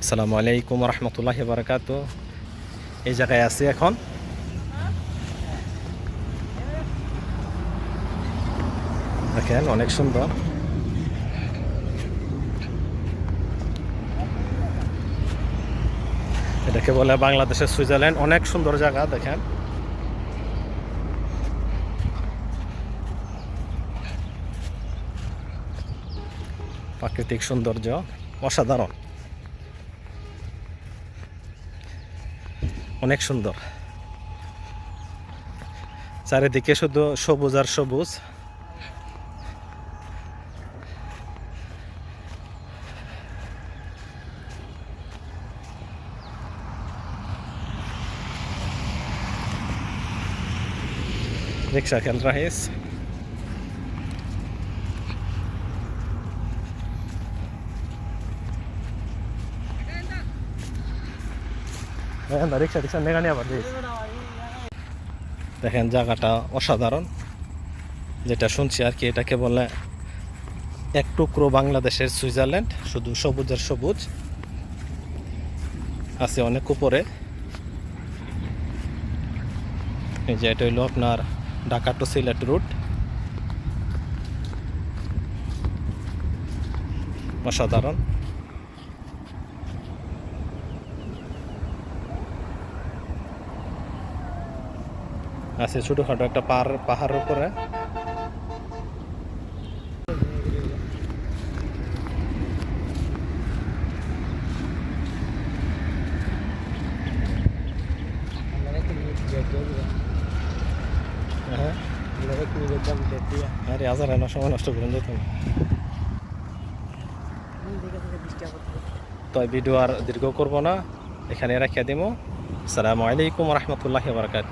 আসসালামু আলাইকুম রহমতুল্লাহ বারকাত। এই জায়গায় আছি এখন। দেখেন, অনেক সুন্দর। এটাকে বলে বাংলাদেশের সুইজারল্যান্ড। অনেক সুন্দর জায়গা, দেখেন। প্রাকৃতিক সৌন্দর্য অসাধারণ। অনেক সুন্দর। চারিদিকে শুধু সবুজ আর সবুজ। রিক্সা খেল রাহিস রিক্সা দেখেন জায়গাটা অসাধারণ। যেটা শুনছি আর কি, এটাকে বলে এক টুকরো বাংলাদেশের সুইজারল্যান্ড, শুধু সবুজ আর সবুজ। আছে অনেক উপরে। এই যে এটা হইল আপনার ঢাকা টু সিলেট রুট। অসাধারণ। আছে ছোটোখাটো একটা পাহাড়, পাহাড়ের উপরে। হ্যাঁ। সময় দীর্ঘ করব না। এখানে রাখিয়া দিব আসসালামু রহমতুল্লাহ বারকাত